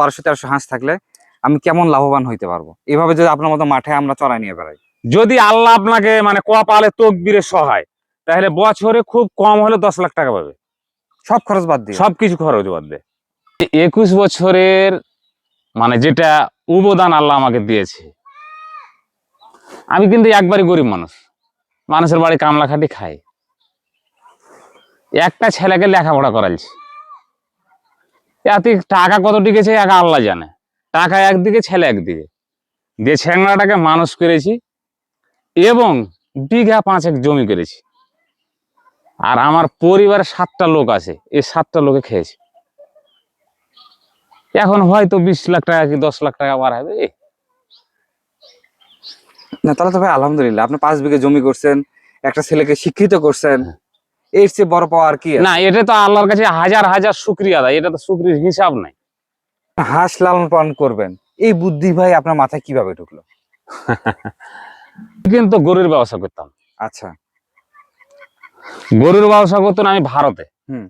বারোশো তেরোশো হাঁস থাকলে আমি কেমন লাভবান হইতে পারব? এভাবে যদি আপনার মতো মাঠে আমরা চড়াই নিয়ে বেড়াই। যদি আল্লাহ আপনাকে মানে কপালে তকবিরে সহায় তাহলে বছরে খুব কম হলে দশ লাখ টাকা পাবে। সব খরচ বাদ দিয়ে। সবকিছু খরচ বাদ দিয়ে। একুশ বছরের মানে যেটা উবদান আল্লাহ আমাকে দিয়েছে আমি কিন্তু একবারই গরিব মানুষ। মানুষের বাড়ি কামলা খাটি খাই একটা ছেলেকে লেখাপড়া করাইছি। এতে টাকা কত টিকেছে একা আল্লাহ জানে। টাকা একদিকে ছেলে একদিকে। যে ছেংড়াটাকে মানুষ করেছি এবং বিঘা পাঁচেক জমি করেছি। আর আমার পরিবারে সাতটা লোক আছে এই সাতটা লোকে খেয়েছে। এখন হয়তো বিশ লাখ টাকা কি দশ লাখ টাকা বাড়াবে না তাহলে তো ভাই আলহামদুলিল্লাহ। আপনি পাঁচ বিঘে জমি করছেন একটা ছেলেকে শিক্ষিত করছেন এর চেয়ে বড় পাওয়া আর কি না এটা তো আল্লাহর কাছে হাজার হাজার শুক্রিয়া দেয় এটা তো শুক্রির হিসাব নাই। হাঁস লালন পালন করবেন। এই বুদ্ধি ভাই আপনার মাথায় কীভাবে ঢুকলো? কিন্তু গরুর ব্যবসা করতাম। আচ্ছা। গরুর ব্যবসা করতাম আমি ভারতে। হুম।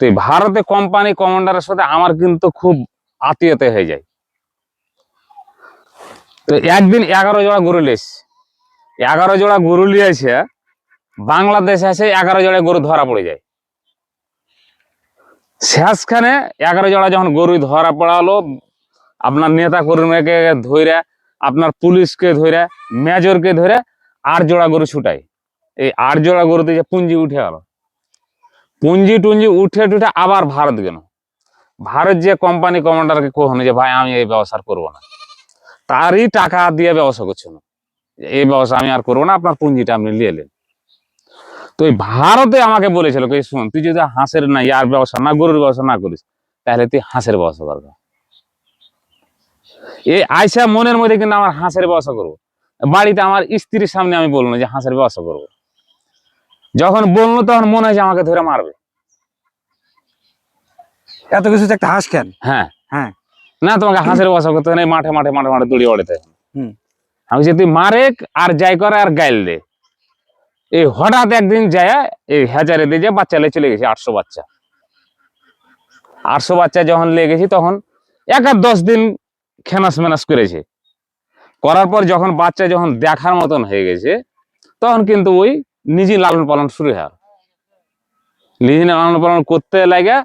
তো এই ভারতে কোম্পানি কমান্ডারের সাথে আমার কিন্তু খুব আত্মীয়তা হয়ে যায়। তো একদিন এগারো জোড়া গরু লিয়েছে এগারো জোড়া গরু লিয়েছে বাংলাদেশে এসে এগারো জোড়া গরু ধরা পড়ে যায়। শেষখানে এগারো জোড়া যখন গরু ধরা পড়ালো, আপনার নেতা কর্মীকে ধইরা, আপনার পুলিশকে ধরে মেজরকে ধরে আট জোড়া গরু ছুটায়। এই আট জোড়া গরুতে যে পুঞ্জি উঠে গেল। পুঞ্জি টুঞ্জি উঠে টুঠে আবার ভারত গেল। ভারত যে কোম্পানি কমান্ডারকে কখনো যে, ভাই, আমি এই ব্যবসা করব না। তারই টাকা দিয়ে ব্যবসা করছে না এই ব্যবসা আমি আর করব না, আপনার পুঞ্জিটা আপনি নিয়ে এলেন তো এই ভারতে আমাকে বলেছিল কি শুন তুই যদি হাঁসের না ইয়ার ব্যবসা না গরুর ব্যবসা না করিস তাহলে তুই হাঁসের ব্যবসা করবে। এই আইসা মনের মধ্যে কিন্তু আমার হাঁসের ব্যবসা করব। বাড়িতে আমার স্ত্রীর সামনে আমি বলব যে হাঁসের ব্যবসা করব। যখন বলল তখন মনে হয় যে আমাকে ধরে মারবে। এত কিছু একটা হাঁস কেন? হ্যাঁ। হ্যাঁ। না তোমাকে হাঁসের ব্যবসা করতে নেই মাঠে মাঠে মাঠে মাঠে দড়ি ওড়াতে হুম। আমি বলছি, তুই মারেক আর যাই করে আর গাইল দে। এই হঠাৎ একদিন যায়, এই হাজারে দিয়ে যে বাচ্চা চলে গেছে, আটশো বাচ্চা। আটশো বাচ্চা যখন লেগেছি তখন এক আর দশ দিন খেনাস মেনাস করেছে। করার পর যখন বাচ্চা যখন দেখার মতন হয়ে গেছে, তখন কিন্তু ওই নিজে লালন পালন শুরু হয়। নিজে লালন পালন করতে লাগে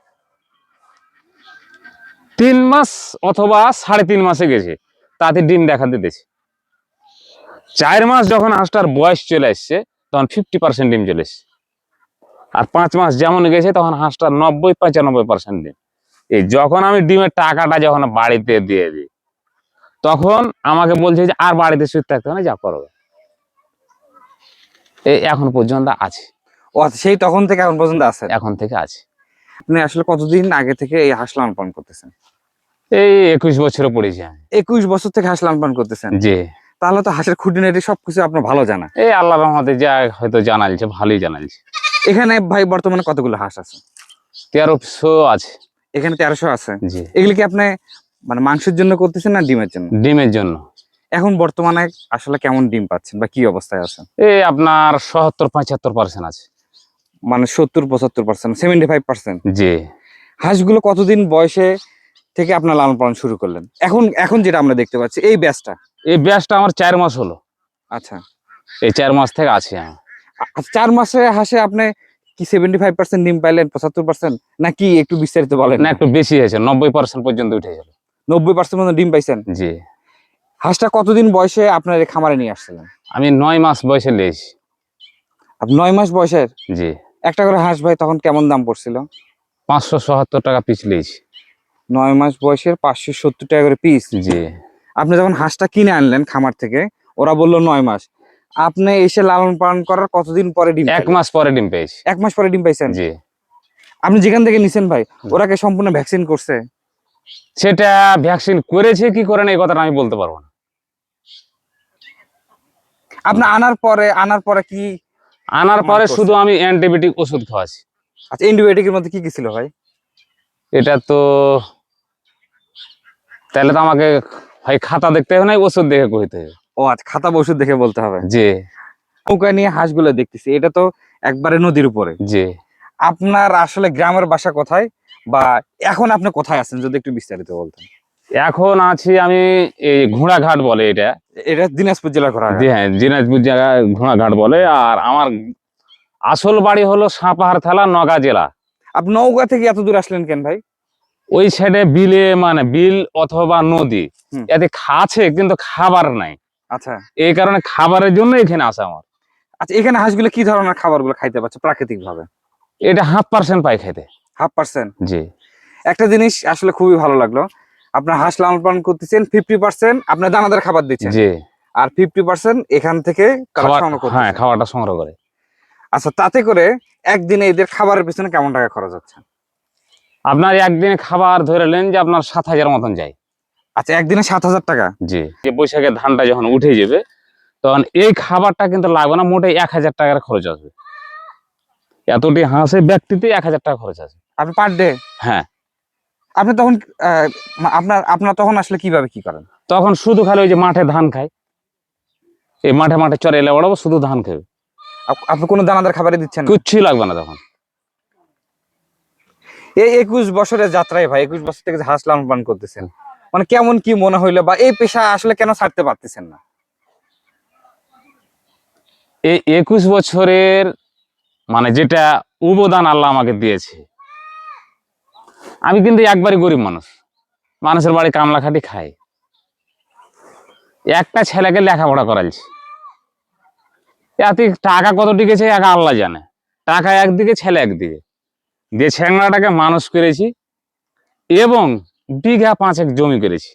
তিন মাস অথবা সাড়ে তিন মাসে গেছে, তাতে ডিম দেখা দিতেছে চার মাস যখন হাঁসটার বয়স চলে আসছে তখন ফিফটি পার্সেন্ট ডিম চলে এসছে। আর পাঁচ মাস যেমন গেছে তখন হাঁসটা নব্বই পঁচানব্বই পার্সেন্ট ডিম। এই যখন আমি ডিমের টাকাটা যখন বাড়িতে দিয়ে দিই তখন আমাকে বলছে যে আর বাড়িতে শুয়ে থাকতে হবে যা করবে এই এখন পর্যন্ত আছে। ও আচ্ছা, সেই তখন থেকে এখন পর্যন্ত আছে? এখন থেকে আছে। আপনি আসলে কতদিন আগে থেকে এই হাঁস লালন পালন করতেছেন? এই একুশ বছরে পড়েছি একুশ বছর থেকে হাঁস লালন পালন করতেছেন? জি। তাহলে তো হাঁসের খুঁটিনাটি সবকিছু আপনার ভালো জানা। এই আল্লাহ রহমতে যা হয়তো জানালছে ভালোই জানালছে এখানে ভাই বর্তমানে কতগুলো হাঁস আছে? তেরোশো আছে। এখানে তেরোশো আছে। জি। এগুলি কি আপনি মানে মাংসের জন্য করতেছেন না ডিমের জন্য? ডিমের জন্য। এখন বর্তমানে আসলে কেমন ডিম পাচ্ছেন বা কি অবস্থায় আছেন? এই আপনার সত্তর পঁচাত্তর পার্সেন্ট আছে। মানে সত্তর পঁচাত্তর পার্সেন্ট সেভেন্টি ফাইভ পার্সেন্ট জি। হাঁসগুলো কতদিন বয়সে থেকে আপনার লালন পালন শুরু করলেন? এখন এখন যেটা আমরা দেখতে পাচ্ছি এই ব্যাচটা। এই ব্যাসটা আমার চার মাস হলো। আচ্ছা। এই চার মাস থেকে আছি আমি। চার মাসে হাসে আপনি কি সেভেন্টি ফাইভ পার্সেন্ট ডিম পাইলেন পঁচাত্তর পার্সেন্ট নাকি একটু বিস্তারিত বলেন? না একটু বেশি হয়েছে নব্বই পার্সেন্ট পর্যন্ত উঠে গেল। নব্বই পার্সেন্ট মতো ডিম পাইছেন? জি। হাঁসটা কতদিন বয়সে আপনার এই খামারে নিয়ে আসছিলেন? আমি নয় মাস বয়সে আপনি নয় মাস বয়সের? জি। একটা করে হাঁস ভাই তখন কেমন দাম পড়ছিল? পাঁচশো সত্তর টাকা পিস লেছি নয় মাস বয়সের পাঁচশো সত্তর টাকা করে পিস? জি। আপনি যখন হাঁসটা কিনে আনলেন খামার থেকে ওরা বলল নয় মাস। আপনি এসে লালন পালন করার কতদিন পরে ডিম এক মাস পরে ডিম পেয়েছি। এক মাস পরে ডিম পাইছেন? জি। আপনি যেখান থেকে নিছেন ভাই ওরা কি সম্পূর্ণ ভ্যাকসিন করছে? সেটা ভ্যাকসিন করেছে কি করে না এই কথাটা আমি বলতে পারব না। আপনি আনার পরে আনার পরে কি আনার পরে শুধু আমি অ্যান্টিবায়োটিক ওষুধ খাওয়াছি আচ্ছা অ্যান্টিবায়োটিকের মধ্যে কি কি ছিল ভাই? এটা তো তাহলে তো আমাকে হয় খাতা দেখতে হবে না ওষুধ দেখে কইতে হবে। ও আচ্ছা খাতা বা ওষুধ দেখে বলতে হবে। জি। নৌকা নিয়ে হাঁসগুলো দেখতেছি এটা তো একবারে নদীর উপরে। জি। আপনার আসলে গ্রামের বাসা কোথায়? বা এখন আপনি কোথায় আছেন যদি একটু বিস্তারিত বলতেন। এখন আছি আমি এই ঘোড়াঘাট বলে এটা। এটা দিনাজপুর জেলা করা জি হ্যাঁ দিনাজপুর জায়গায় ঘোড়াঘাট বলে আর আমার আসল বাড়ি হলো সাপাহার থালা নগা জেলা। আপনি নৌকা থেকে এত দূর আসলেন কেন ভাই? ওই সাইডে বিলে মানে বিল অথবা নদী এতে খাচ্ছে কিন্তু খাবার নাই। আচ্ছা। এই কারণে খাবারের জন্য এখানে আসা আমার। আচ্ছা এখানে হাঁসগুলো কি ধরনের খাবারগুলো খাইতে পারছে প্রাকৃতিক ভাবে এটা হাফ পার্সেন্ট পাই খেতে। হাফ পার্সেন্ট জি। একটা জিনিস আসলে খুবই ভালো লাগল। আপনার হাঁস লালন পালন করতেছেন ফিফটি পার্সেন্ট আপনার দানাদার খাবার দিচ্ছেন। জি। আর ফিফটি পার্সেন্ট এখান থেকে খাবার হ্যাঁ খাবারটা সংগ্রহ করে। আচ্ছা তাতে করে একদিনে এদের খাবারের পিছনে কেমন টাকা খরচ হচ্ছে? আপনার একদিনে খাবার ধরে নেন যে আপনার সাত হাজার মতন যায়। আচ্ছা একদিনে সাত হাজার টাকা? জি। যে বৈশাখের ধানটা যখন উঠে যাবে তখন এই খাবারটা কিন্তু লাগবে না মোটে এক হাজার টাকার খরচ আসবে। এতটি হাঁসে ব্যক্তিতে এক হাজার টাকা খরচ আসবে। আপনি পার ডে? হ্যাঁ। আপনি তখন আপনার আপনার তখন আসলে কীভাবে কি করেন? তখন শুধু খালি ওই যে মাঠে ধান খায়। এই মাঠে মাঠে চরে এলে বড়াবো শুধু ধান খাবে। আপ- আপনি কোনো দানাদার খাবারই দিচ্ছেন? কিচ্ছুই লাগবে না তখন। এই একুশ বছরের যাত্রায় ভাই, একুশ বছর থেকে হাঁস লালন পালন করতেছেন মানে কেমন কি মনে হইল বা এই পেশা আসলে কেন ছাড়তে পারতেছেন না? এই একুশ বছরের মানে যেটা অবদান আল্লাহ আমাকে দিয়েছে, আমি কিন্তু একবারই গরিব মানুষ, মানুষের বাড়ি কামলা খাটি খাই একটা ছেলেকে লেখাপড়া করাইছি। এতে টাকা কত টিকেছে, একা আল্লাহ জানে। টাকা একদিকে, ছেলে একদিকে। যে ছেংড়াটাকে মানুষ করেছি এবং বিঘা পাঁচেক জমি করেছি।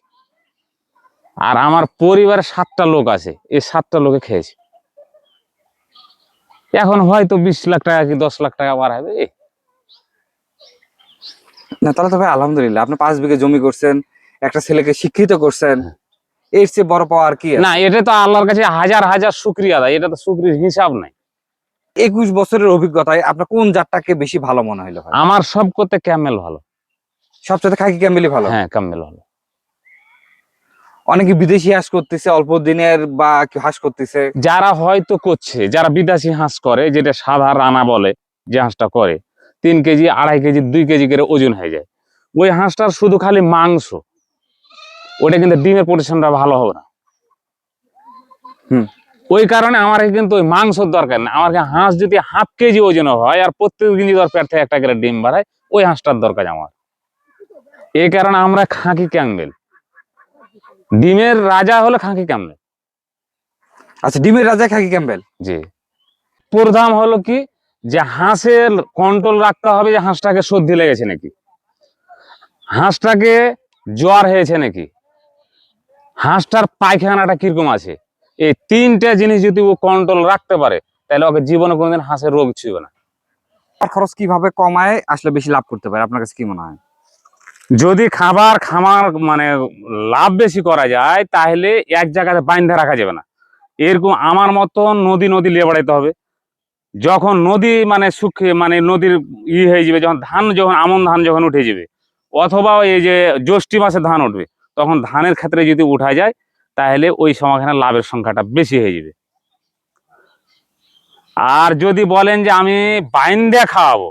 আর আমার পরিবারে সাতটা লোক আছে এই সাতটা লোকে খেয়েছি। এখন হয়তো বিশ লাখ টাকা কি দশ লাখ টাকা বার বাড়াবে না তাহলে তো ভাই আলহামদুলিল্লাহ আপনি পাঁচ বিঘে জমি করছেন একটা ছেলেকে শিক্ষিত করছেন এর চেয়ে বড় পাওয়া আর কি না এটা তো আল্লাহর কাছে হাজার হাজার শুক্রিয়া দেয় এটা তো শুক্রির হিসাব নাই। একুশ বছরের অভিজ্ঞতায় আপনার কোন জাতটাকে বেশি ভালো মনে হইল আমার সব করতে ক্যামেল ভালো। সবচেয়ে খাকি ক্যাম্বেলি ভালো? হ্যাঁ ক্যামেল ভালো। অনেকে বিদেশি হাঁস করতেছে অল্প দিনের বা হাঁস করতেছে। যারা হয়তো করছে যারা বিদেশি হাঁস করে যেটা সাদা রানা বলে যে হাঁসটা করে তিন কেজি আড়াই কেজি দুই কেজি করে ওজন হয়ে যায়। ওই হাঁসটার শুধু খালি মাংস ওটা কিন্তু ডিমের প্রোটেকশনটা ভালো হবে না। হুম। ওই কারণে আমার কিন্তু ওই মাংসর দরকার নেই। আমার হাঁস যদি হাফ কেজি ওজন হয় আর প্রত্যেক দিন যদি পেট থেকে একটা করে ডিম বাড়ায় ওই হাঁসটার দরকার আমার। এই কারণে আমরা খাঁকি ক্যাঙ্গেল ডিমের রাজা হলো খাঁকি ক্যাম্বেল। আচ্ছা ডিমের রাজা খাঁকি ক্যাম্বেল? জি। প্রধান হলো কি? যে হাঁসের কন্ট্রোল রাখতে হবে যে হাঁসটাকে সর্দি লেগেছে নাকি। হাঁসটাকে জ্বর হয়েছে নাকি। হাঁসটার পায়খানাটা কীরকম আছে? এই তিনটা জিনিস যদি ও কন্ট্রোল রাখতে পারে তাহলে ওকে জীবনে কোনোদিন হাঁসের রোগ ছুঁবে না। খরচ কীভাবে কমায় আসলে বেশি লাভ করতে পারে আপনার কাছে কি মনে হয়? যদি খাবার খামার মানে লাভ বেশি করা যায় তাহলে এক জায়গাতে বাইন্ধা রাখা যাবে না। এরকম আমার মতন নদী নদী লিয়ে বেড়াইতে হবে। যখন নদী মানে শুকিয়ে মানে নদীর ই হয়ে যাবে যখন ধান যখন আমন ধান যখন উঠে যাবে অথবা এই যে জ্যৈষ্ঠী মাসে ধান উঠবে তখন ধানের ক্ষেত্রে যদি উঠা যায় তাহলে ওই সময়খানে লাভের সংখ্যাটা বেশি হয়ে যাবে। আর যদি বলেন যে আমি বাইন্দা খাওয়াবো,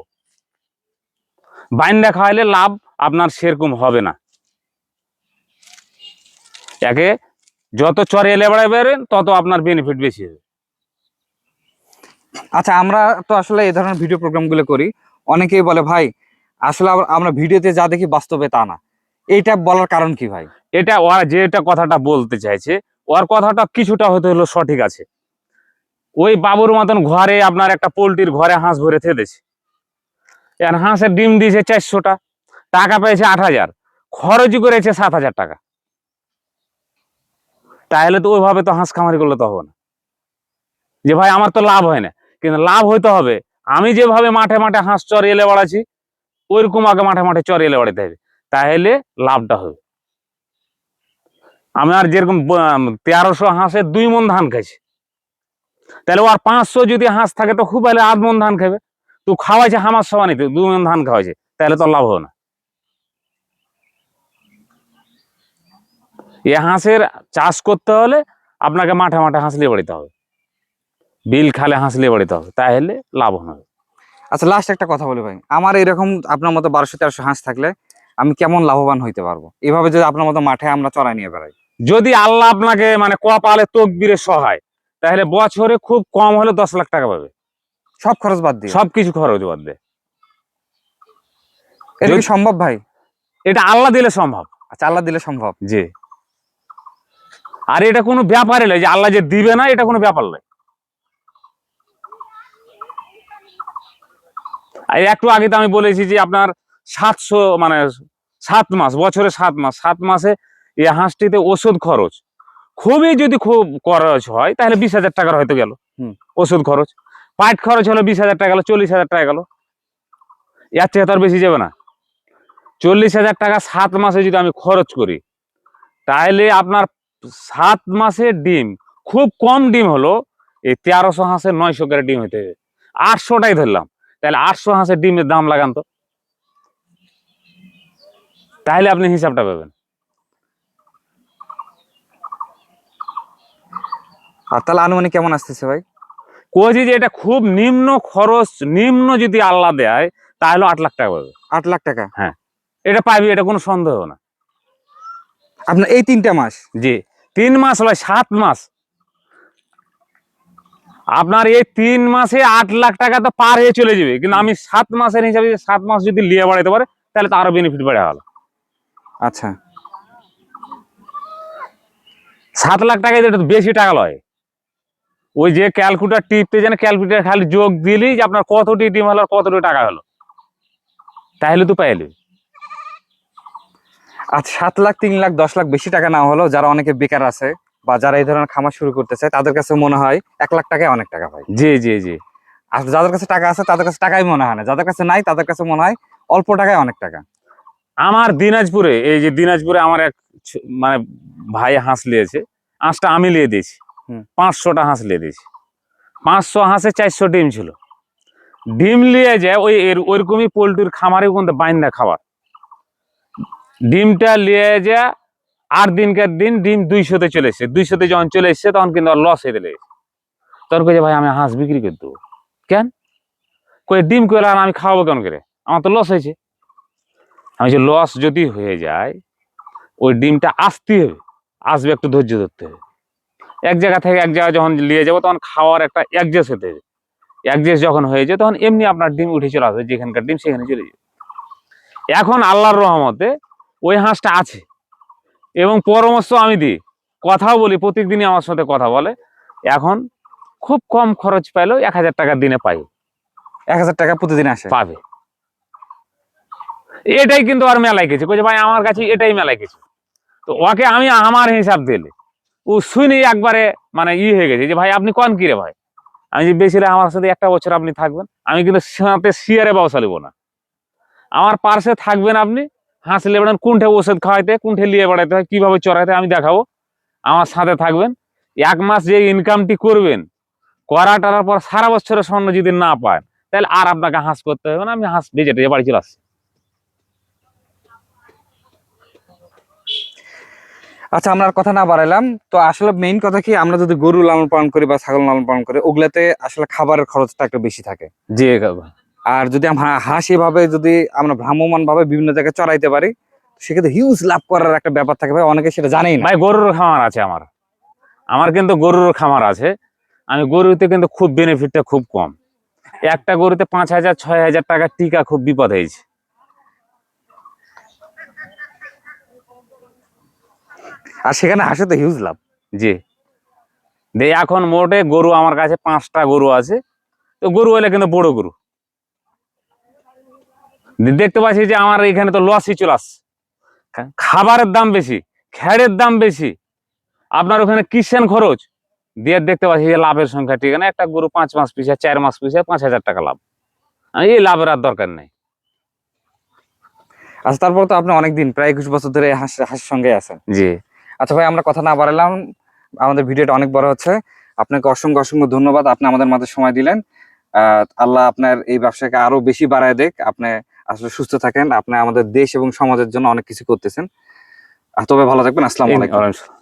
বাইন্দা খাওয়াইলে লাভ আপনার সেরকম হবে না। একে যত চরে এলে বেড়ায় বেড়াবেন তত আপনার বেনিফিট বেশি হবে। আচ্ছা আমরা তো আসলে এই ধরনের ভিডিও প্রোগ্রামগুলো করি। অনেকেই বলে, ভাই, আসলে আমরা ভিডিওতে যা দেখি বাস্তবে তা না। এইটা বলার কারণ কি ভাই? এটা ওরা যেটা কথাটা বলতে চাইছে, ওর কথাটা কিছুটা হয়তো হলো সঠিক আছে। ওই বাবুর মতন ঘরে আপনার একটা পোলট্রির ঘরে হাঁস ভরে থেদেছে। আর হাঁসের ডিম দিয়েছে চারশোটা, টাকা পেয়েছে আট হাজার খরচ করেছে সাত হাজার টাকা। তাহলে তো ওইভাবে তো হাঁস খামারি করলে তো হবে না। যে ভাই, আমার তো লাভ হয় না। কিন্তু লাভ হইতে হবে। আমি যেভাবে মাঠে মাঠে হাঁস চর এলে বাড়াচ্ছি, ওইরকম আগে মাঠে মাঠে চর এলে বাড়াতে হবে। তাহলে লাভটা হবে। আমার যেরকম তেরোশো হাঁসের দুই মন ধান খাইছে। তাহলে ওর পাঁচশো যদি হাঁস থাকে তো খুব হলে আধ মন ধান খাবে। তো খাওয়াইছে হামার সমানই তো, দুই মন ধান খাওয়াইছে। তাহলে তো লাভ হবে না। এ হাঁসের চাষ করতে হলে আপনাকে মাঠে মাঠে হাঁস নিয়ে বাড়িতে হবে। বিল খালে হাঁস নিয়ে বাড়িতে হবে, তাহলে লাভ হবে। আচ্ছা লাস্ট একটা কথা বলি ভাই। আমার এরকম আপনার মতো বারোশো তেরোশো হাঁস থাকলে আমি কেমন লাভবান হইতে পারব? এভাবে যদি আপনার মতো মাঠে আমরা চড়াই নিয়ে বেড়াই। যদি আল্লাহ আপনাকে মানে কপালে তকবিরে সহায় তাহলে বছরে খুব কম হলে দশ লাখ টাকা পাবে। সব খরচ বাদ দিয়ে। সবকিছু খরচ বাদ দিয়ে। এটা কি সম্ভব ভাই? এটা আল্লাহ দিলে সম্ভব। আচ্ছা আল্লাহ দিলে সম্ভব। জি। আর এটা কোনো ব্যাপারই নয় যে আল্লাহ যে দিবে না এটা কোনো ব্যাপার নয়। আর একটু আগে তো আমি বলেছি যে আপনার সাতশো মানে সাত মাস বছরে সাত মাস সাত মাসে এই হাঁসটিতে ওষুধ খরচ। খুবই যদি খুব খরচ হয় তাহলে বিশ হাজার টাকার হয়তো গেল। ওষুধ খরচ। পাইট খরচ হলো বিশ হাজার টাকা গেল চল্লিশ হাজার টাকা গেল। এর চেয়ে তো আর বেশি যাবে না। চল্লিশ হাজার টাকা সাত মাসে যদি আমি খরচ করি তাহলে আপনার সাত মাসের ডিম খুব কম ডিম হলো এই তেরোশো হাঁসের নয়শো করে ডিম হইতে হবে। আটশোটাই ধরলাম। তাহলে আটশো হাঁসের ডিমের দাম লাগান তো। তাহলে আপনি হিসাবটা পাবেন। আর তাহলে আনুমানিক কেমন আসতেছে ভাই? কোচি যে এটা খুব নিম্ন খরচ নিম্ন যদি আল্লাহ দেয় তাহলে আট লাখ টাকা পাবে। আট লাখ টাকা? হ্যাঁ। এটা পাবি এটা কোনো সন্দেহ না। আপনার এই তিনটা মাস? জি। তিন মাস হলো সাত মাস। আপনার এই তিন মাসে আট লাখ টাকা তো পার হয়ে চলে যাবে। কিন্তু আমি সাত মাসের হিসাবে সাত মাস যদি লিয়ে বাড়াইতে পারে তাহলে তো আরও বেনিফিট বেড়ে গেল আচ্ছা। সাত লাখ টাকা এটা তো বেশি টাকা লয় ওই যে ক্যালকুলেটার টিপতে যেন ক্যালকুলেটার খালি যোগ দিলেই যে আপনার কতটি ডিম হলো আর কতটি টাকা হলো তাহলে তো পাইলি। আচ্ছা সাত লাখ তিন লাখ দশ লাখ বেশি টাকা না হলেও যারা অনেকে বেকার আছে বা যারা এই ধরনের খামার শুরু করতে চায় তাদের কাছে মনে হয় এক লাখ টাকায় অনেক টাকা ভাই জি জি জি। আর যাদের কাছে টাকা আছে তাদের কাছে টাকাই মনে হয় না। যাদের কাছে নাই তাদের কাছে মনে হয় অল্প টাকায় অনেক টাকা। আমার দিনাজপুরে এই যে দিনাজপুরে আমার এক মানে ভাই হাঁস লিয়েছে হাঁসটা আমি লিয়ে দিয়েছি। পাঁচশোটা হাঁস লিয়ে দিয়েছি। পাঁচশো হাঁসে চারশো ডিম ছিল। ডিম নিয়ে যায় ওই এর- ওইরকমই পোলট্রির খামারে কিন্তু বাইন্দা খাবার। ডিমটা নিয়ে যা আট দিনকার দিন ডিম দুইশোতে চলে এসছে। দুইশোতে যখন চলে এসছে তখন কিন্তু লস হয়ে দিলে তখন কইছে ভাই আমি হাঁস বিক্রি করে দেবো। কেন? কই ডিম করে আর আমি খাওয়াবো কেন করে? আমার তো লস হয়েছে। আমি যে লস যদি হয়ে যায় ওই ডিমটা আসতে হবে আসবে একটু ধৈর্য ধরতে হবে। এক জায়গা থেকে এক জায়গায় যখন নিয়ে যাব তখন খাওয়ার একটা অ্যাডজাস্ট হতে হবে। অ্যাডজাস্ট যখন হয়ে যায় তখন এমনি আপনার ডিম উঠে চলে আসবে যেখানকার ডিম সেখানে চলে যাবে। এখন আল্লাহর রহমতে ওই হাঁসটা আছে এবং পরামর্শ আমি দিই। কথাও বলি প্রত্যেকদিনই আমার সাথে কথা বলে। এখন খুব কম খরচ পাইলেও এক হাজার টাকা দিনে পাই। এক হাজার টাকা প্রতিদিন আসে? পাবে। এটাই কিন্তু আর মেলায় গেছে। কইছে ভাই, আমার কাছে এটাই মেলায় গেছে। তো ওকে আমি আমার হিসাব দিলে, ও শুনে একবারে মানে ই হয়ে গেছে যে ভাই, আপনি কন কি রে ভাই? আমি যে বেশি আমার সাথে একটা বছর আপনি থাকবেন, আমি কিন্তু সাথে শিয়ারে ব্যবসা নেব না। আমার পার্শ্বে থাকবেন আপনি হাঁস লেবেন কোনঠে ওষুধ খাওয়াইতে, কোনঠে লিয়ে বেড়াইতে হয়, কীভাবে চড়াইতে আমি দেখাবো। আমার সাথে থাকবেন, এক মাস যে ইনকামটি করবেন, করা টারার পর সারা বছরের স্বর্ণ যদি না পায় তাহলে আর আপনাকে হাঁস করতে হবে না, আমি হাঁস বেজে বাড়ি চলে আসছি। আচ্ছা আমরা কথা না বাড়াইলাম। তো আসলে মেইন কথা কি আমরা যদি গরু লালন পালন করি বা ছাগল লালন পালন করি ওগুলাতে আসলে খাবারের খরচটা একটু বেশি থাকে। জি আর যদি আমরা হাঁস এভাবে যদি আমরা ভ্রাম্যমান ভাবে বিভিন্ন জায়গায় চড়াইতে পারি সেক্ষেত্রে হিউজ লাভ করার একটা ব্যাপার থাকে ভাই অনেকে সেটা জানেই না। ভাই গরুর খামার আছে আমার। আমার কিন্তু গরুর খামার আছে। আমি গরুতে কিন্তু খুব বেনিফিটটা খুব কম। একটা গরুতে পাঁচ হাজার ছয় হাজার টাকা টিকা খুব বিপদ হয়েছে। আর সেখানে হাঁসে তো হিউজ লাভ। জি। দে এখন মোটে গরু আমার কাছে পাঁচটা গরু আছে। তো গরু হলে কিন্তু বড় গরু। দেখতে পাচ্ছি যে আমার এখানে তো লসই চলে আসছে। খাবারের দাম বেশি খ্যাড়ের দাম বেশি। আপনার ওখানে কিষেন খরচ? দিয়ে দেখতে পাচ্ছি যে লাভের সংখ্যা ঠিক না একটা গরু পাঁচ মাস পিছিয়ে চার মাস পিছিয়ে পাঁচ হাজার টাকা লাভ। এই লাভের আর দরকার নেই। আচ্ছা তারপর তো আপনি অনেকদিন প্রায় একুশ বছর ধরে হাঁস হাঁসের সঙ্গে আছেন। জি। আচ্ছা ভাই আমরা কথা না বাড়ালাম। আমাদের ভিডিওটা অনেক বড় হচ্ছে। আপনাকে অসংখ্য অসংখ্য ধন্যবাদ। আপনি আমাদের মাঝে সময় দিলেন। আল্লাহ আপনার এই ব্যবসাকে আরও বেশি বাড়ায় দেখ আপনি আসলে সুস্থ থাকেন। আপনি আমাদের দেশ এবং সমাজের জন্য অনেক কিছু করতেছেন। তবে ভালো থাকবেন। আসসালামু আলাইকুম। ওয়ালাইকুম আসসালাম।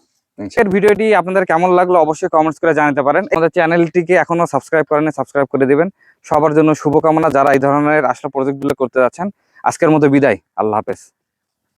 এর ভিডিওটি আপনাদের কেমন লাগল অবশ্যই কমেন্টস করে জানাতে পারেন। আমাদের চ্যানেলটিকে এখনও সাবস্ক্রাইব করেন সাবস্ক্রাইব করে দিবেন। সবার জন্য শুভকামনা। যারা এই ধরনের আসলে প্রজেক্টগুলো করতে যাচ্ছেন আজকের মতো বিদায়। আল্লাহ হাফেজ।